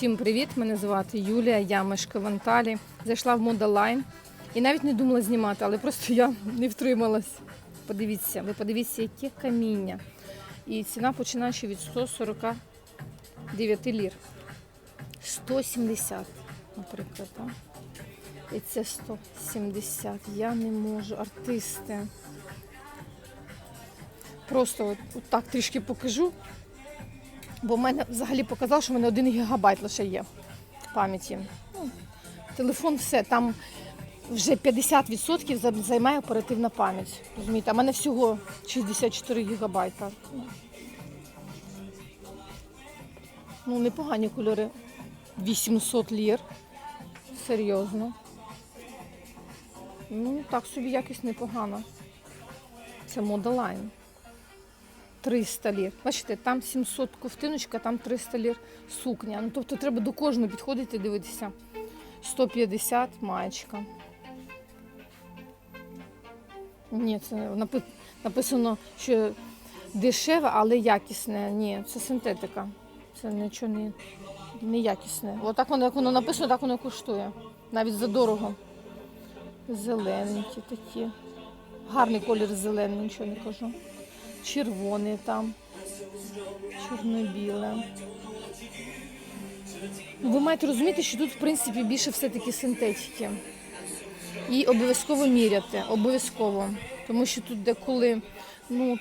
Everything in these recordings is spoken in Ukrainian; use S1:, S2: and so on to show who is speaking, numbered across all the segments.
S1: Всім привіт! Мене звати Юлія, я мешкаю в Анталії. Зайшла в Модалайн і навіть не думала знімати, але просто я не втрималась. Подивіться, ви подивіться, яке каміння. І ціна починаючи від 149 лір. 170, наприклад. так. І це 170. Я не можу. Артисти. Просто от, от так трішки покажу. Бо в мене взагалі показав, що в мене 1 гігабайт лише є пам'яті. Ну, телефон все, там вже 50% займає оперативна пам'ять. Розумієте, а в мене всього 64 гігабайта. Ну, непогані кольори. 800 лір. Серйозно. Ну, так собі якість непогана. Це Modaline. 300 лір. Бачите, там 700 ковтиночка, там 300 лір сукня. Ну, тобто треба до кожного підходити дивитися. 150 маєчка. Ні, це написано, що дешеве, але якісне. Ні, це синтетика. Це нічого не, не якісне. Отак воно, як воно написано, так воно і коштує. Навіть за дорого. Зелененькі такі. Гарний колір зелений, нічого не кажу червоне там, чорно-біле. Ви маєте розуміти, що тут, в принципі, більше все-таки синтетики. І обов'язково міряти, обов'язково. Тому що тут деколи, ну,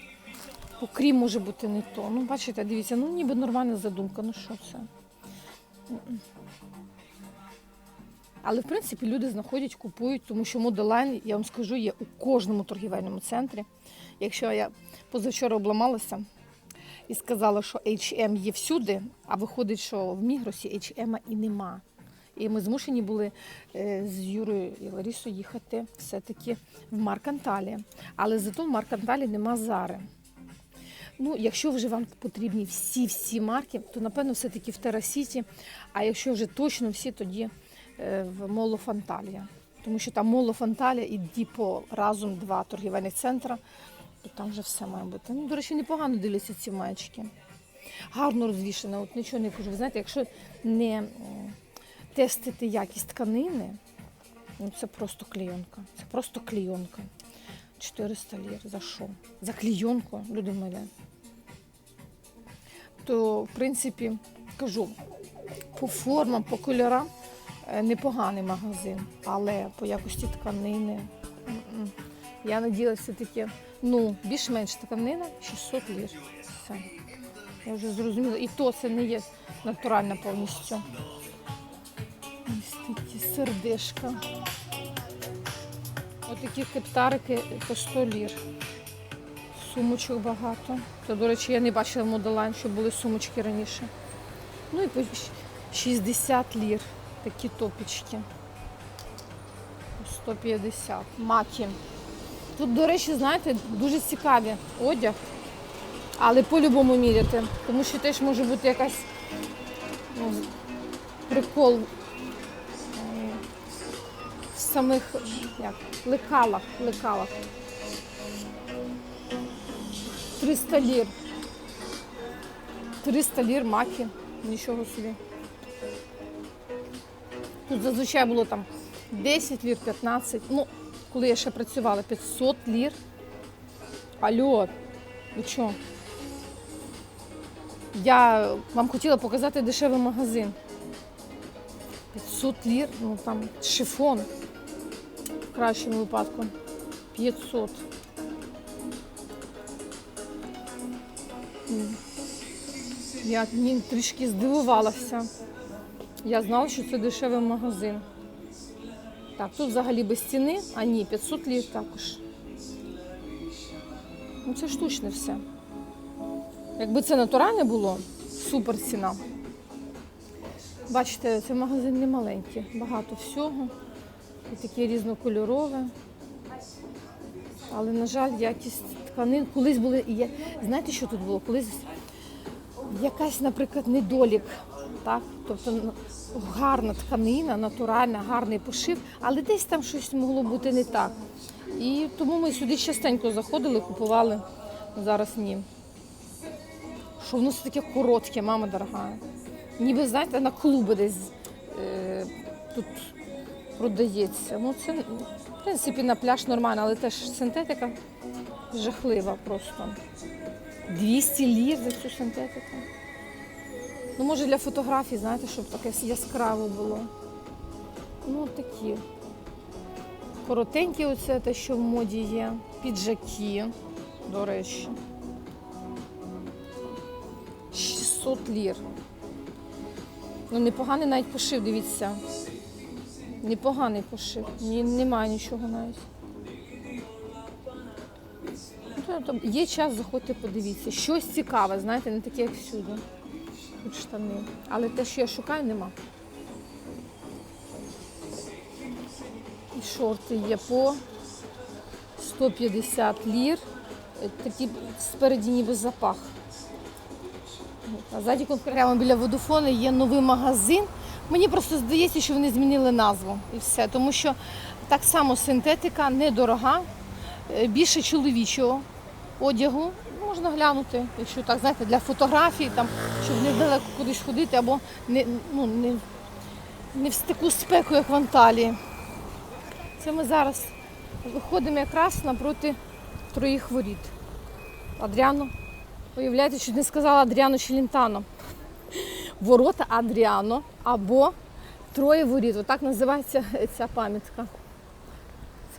S1: окрім може бути не то. Ну, бачите, дивіться, ну ніби нормальна задумка, ну що це? Але в принципі люди знаходять, купують, тому що Modeline, я вам скажу, є у кожному торгівельному центрі. Якщо я позавчора обламалася і сказала, що H&M є всюди, а виходить, що в Мігросі H&M і нема. І ми змушені були е, з Юрою і Ларісою їхати все-таки в Марканталі. Але зато в Марканталі нема зари. Ну, якщо вже вам потрібні всі-всі марки, то напевно все-таки в Терасіті. А якщо вже точно всі, тоді е, в Моло Фанталія. Тому що там Моло Фанталія і Діпо разом два торгівельних центра, то там вже все має бути. Ну, до речі, непогано дивляться ці маєчки. Гарно розвішено, от нічого не кажу. Ви знаєте, якщо не тестити якість тканини, ну це просто клейонка. Це просто клейонка. 400 лір. За що? За клейонку, люди милі. То, в принципі, кажу, по формам, по кольорам е, непоганий магазин, але по якості тканини. Я надіялася таке, ну, більш-менш тканина 600 лір. Все. Я вже зрозуміла. І то це не є натуральна повністю. Ось такі сердешка. Отакі кептарики по 100 лір. Сумочок багато. Це, до речі, я не бачила в Модалайн, що були сумочки раніше. Ну і по 60 лір такі топічки. 150. Маки. Тут, до речі, знаєте, дуже цікаві одяг, але по-любому міряти. Тому що теж може бути якась ну, прикол в самих як, лекалах, лекалах. 300 лір. 300 лір маки. Нічого собі. Тут зазвичай було там 10 лір, 15. Ну, коли я ще працювала, 500 лір. Алло, ви що? Я вам хотіла показати дешевий магазин. 500 лір, ну там шифон в кращому випадку. 500. Я трішки здивувалася. Я знала, що це дешевий магазин. Так, тут взагалі без ціни, а ні, 500 лір також. Ну це штучне все. Якби це натуральне було, супер ціна. Бачите, цей магазин не маленький, багато всього. І таке різнокольорове. Але, на жаль, якість тканин колись були. Знаєте, що тут було? Колись якась, наприклад, недолік. Так? Тобто ну, гарна тканина, натуральна, гарний пошив, але десь там щось могло бути не так. І тому ми сюди частенько заходили, купували. Зараз ні. Що воно все таке коротке, мама дорога. ніби знаєте, на клуби десь е, тут продається. Ну, це, в принципі, на пляж нормально, але теж синтетика жахлива просто. 200 лір за цю синтетику. Ну, може, для фотографій, знаєте, щоб таке яскраво було. Ну, такі. Коротенькі, оце те, що в моді є. Піджаки, до речі. 600 лір. Ну, непоганий навіть пошив, дивіться. Непоганий пошив. Ні, немає нічого навіть. Ну, Є час, заходьте, подивіться. Щось цікаве, знаєте, не таке, як всюди. Штани. Але те, що я шукаю, нема. І шорти є по 150 лір. Такі спереді ніби запах. А ззаді конкретно біля водофону є новий магазин. Мені просто здається, що вони змінили назву і все. Тому що так само синтетика недорога, е, більше чоловічого одягу. Можна глянути, якщо так, знаєте, для фотографій, там, щоб недалеко кудись ходити, або не, ну, не, не в таку спеку, як в Анталії. Це ми зараз виходимо якраз напроти троїх воріт. Адріано. Уявляєте, що не сказала Адріано Челентано. Ворота Адріано або троє воріт. Отак називається ця пам'ятка.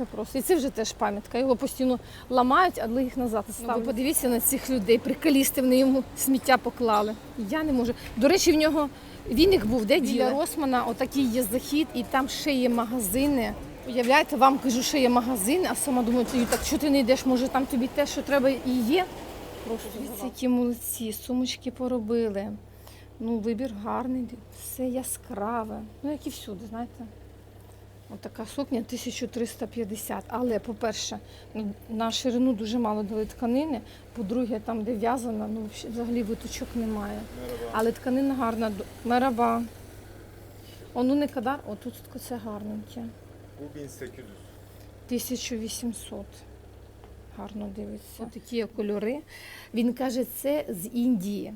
S1: Це просто. І це вже теж пам'ятка. Його постійно ламають, але їх назад ставлять. Ви подивіться на цих людей, приколісти, вони йому сміття поклали. Я не можу. До речі, в нього віник був, де біля Росмана, отакий є захід, і там ще є магазини. Уявляєте, вам кажу, що є магазини, а сама думаю, так що ти не йдеш, може там тобі те, що треба і є. Просто дивіться, які молодці, сумочки поробили. Ну, вибір гарний, все яскраве. Ну, як і всюди, знаєте. Отака сукня 1350. Але, по-перше, ну, на ширину дуже мало дали тканини. По-друге, там, де в'язана, ну взагалі- виточок немає. Але тканина гарна. Мераба. О, ну не кадар, о, тут це гарненьке.
S2: Bu 1800.
S1: 1800. Гарно дивиться. Такі кольори. Він каже, це з Індії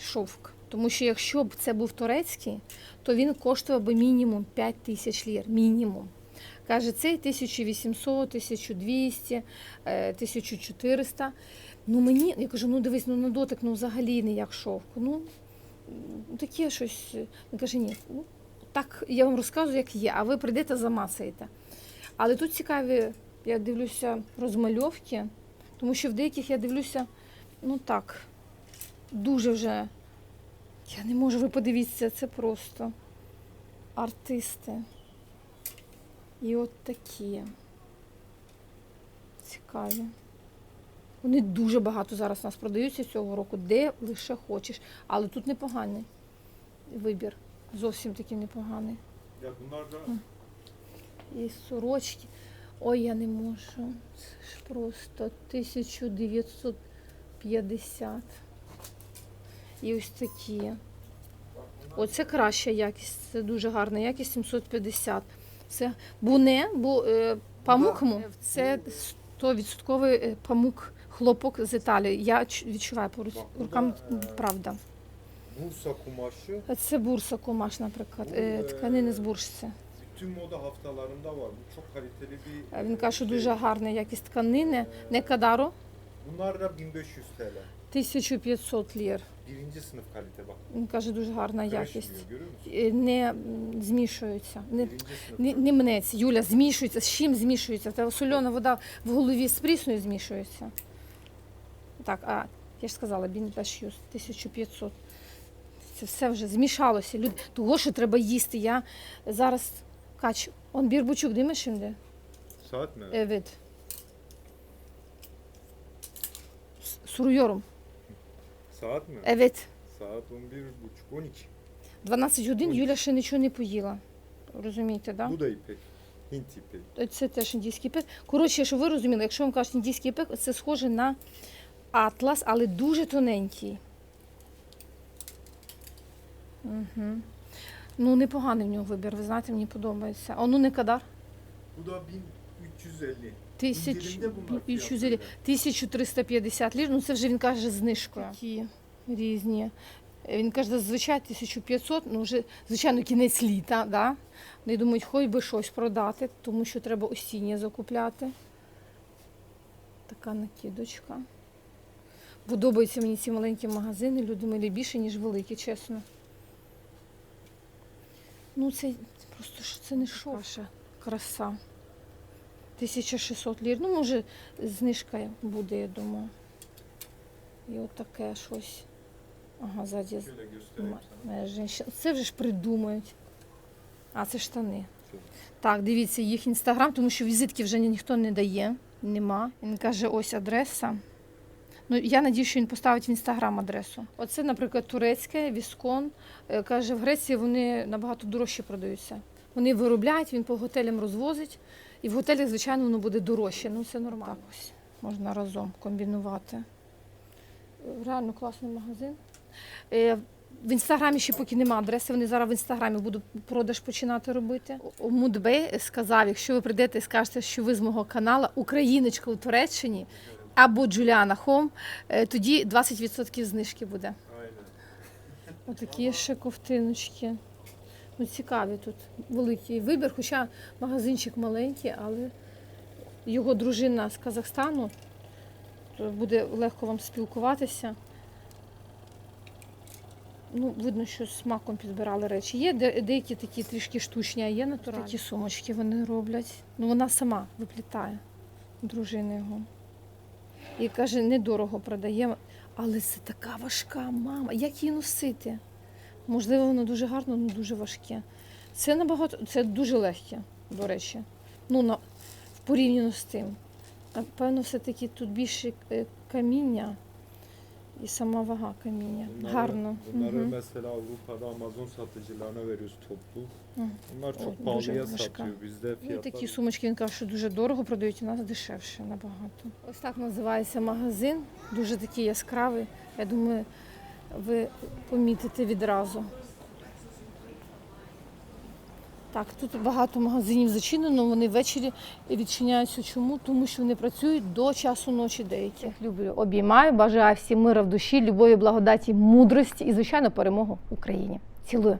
S1: шовк. Тому що якщо б це був турецький, то він коштував би мінімум 5 тисяч лір. Мінімум. Каже, цей 1800, 1200, е, 1400. Ну мені, я кажу, ну дивись, ну на дотик, ну взагалі не як шовк. Ну, таке щось. Він каже, ні, ну, так я вам розказую, як є, а ви прийдете замацаєте. Але тут цікаві, я дивлюся, розмальовки, тому що в деяких я дивлюся, ну так, дуже вже. Я не можу, ви подивіться, це просто артисти. І от такі. Цікаві. Вони дуже багато зараз у нас продаються цього року, де лише хочеш. Але тут непоганий вибір. Зовсім такий непоганий.
S2: Bunlar
S1: І сорочки. Ой, я не можу. Це ж просто 1950. І ось такі. Оце краща якість, це дуже гарна якість 750. Це буне, бу, е, памукму. Це 100% е, памук хлопок з Італії. Я відчуваю по рукам, правда.
S2: Bursa kumaşı
S1: Це бурса кумаш, наприклад. е, Тканини з буршці.
S2: tüm moda haftalarında var. Bu çok kaliteli bir
S1: Е, Він каже, що дуже гарна якість тканини. Не кадаро,
S2: Bunlar da 1500 TL.
S1: 1500 лір.
S2: Birinci sınıf kalite bak.
S1: Він каже, дуже гарна якість.
S2: Karışmıyor görüyor musun?
S1: Е, Не м, змішується. Не,
S2: Birinci sınıf.
S1: не, не мнеться. Юля, змішується. З чим змішується? Та сольона вода в голові з прісною змішується. Так, а я ж сказала, він теж 1500. Це все вже змішалося. Люди, того, що треба їсти. Я зараз kaç? On bir buçuk değil mi şimdi?
S2: Saat mi?
S1: Evet. S- Soruyorum.
S2: Saat mi?
S1: Evet.
S2: Saat 11.30 12.
S1: 12 годин Юля ще нічого не поїла. Розумієте, так?
S2: Bu da ipek. Hint ipeği.
S1: Це теж індійський пек. Коротше, щоб ви розуміли, якщо вам кажуть індійський пек, це схоже на атлас, але дуже тоненький. Угу. Ну, непоганий в нього вибір, ви знаєте, мені подобається. А ну не кадар.
S2: Bu da 1350.
S1: Тисяч...
S2: İndirimde bunlar
S1: 1300 лір.
S2: fiyatları.
S1: 1350 лір, ну це вже він каже знижкою. Такі різні. Він каже, зазвичай 1500, ну вже, звичайно, кінець літа, да? Вони думають, хоч би щось продати, тому що треба осіннє закупляти. Така накидочка. Подобаються мені ці маленькі магазини, люди милі більше, ніж великі, чесно. Ну, це просто це не шовша краса. 1600 лір. Ну, може, знижка буде, я думаю. І от таке щось. Ага, ззаді. Це вже ж придумають. А, це штани. Так, дивіться їх інстаграм, тому що візитки вже ніхто не дає. Нема. Він каже, ось адреса. Ну, я надію, що він поставить в інстаграм адресу. Оце, наприклад, турецьке, віскон. Е, Каже, в Греції вони набагато дорожче продаються. Вони виробляють, він по готелям розвозить. І в готелях, звичайно, воно буде дорожче. Ну, це нормально. Так ось можна разом комбінувати. Реально класний магазин. Е, В інстаграмі ще поки немає адреси. Вони зараз в інстаграмі будуть продаж починати робити. Мудбей сказав, якщо ви прийдете і скажете, що ви з мого каналу Україночка у Туреччині або Джуліана Хом, е, тоді 20% знижки буде. Отакі ще ковтиночки. Ну, цікаві тут великий вибір, хоча магазинчик маленький, але його дружина з Казахстану, то буде легко вам спілкуватися. Ну, видно, що смаком підбирали речі. Є деякі такі трішки штучні, а є натуральні. Такі сумочки вони роблять. Ну, вона сама виплітає, дружина його. І каже, недорого продає, але це така важка мама. Як її носити? Можливо, воно дуже гарно, але дуже важке. Це набагато, це дуже легке, до речі. Ну, на, в порівняно з тим. Напевно, все-таки тут більше е, каміння і сама вага каміння.
S2: Bunları-
S1: Гарно.
S2: Bunları
S1: Мгм.
S2: mesela Avrupa'da Amazon satıcılarına veriyoruz toplu.
S1: Hı.
S2: Bunlar çok
S1: Evet,
S2: pahalıya
S1: важка.
S2: satıyor. Bizde
S1: Ну, і
S2: fiyatlar
S1: такі сумочки він каже, що дуже дорого продають, у нас дешевше набагато. Ось так називається магазин, дуже такий яскравий. Я думаю, ви помітите відразу. Так, тут багато магазинів зачинено, вони ввечері відчиняються. Чому? Тому що вони працюють до часу ночі деякі. Люблю, обіймаю, бажаю всім мира в душі, любові, благодаті, мудрості і, звичайно, перемогу Україні. Цілую.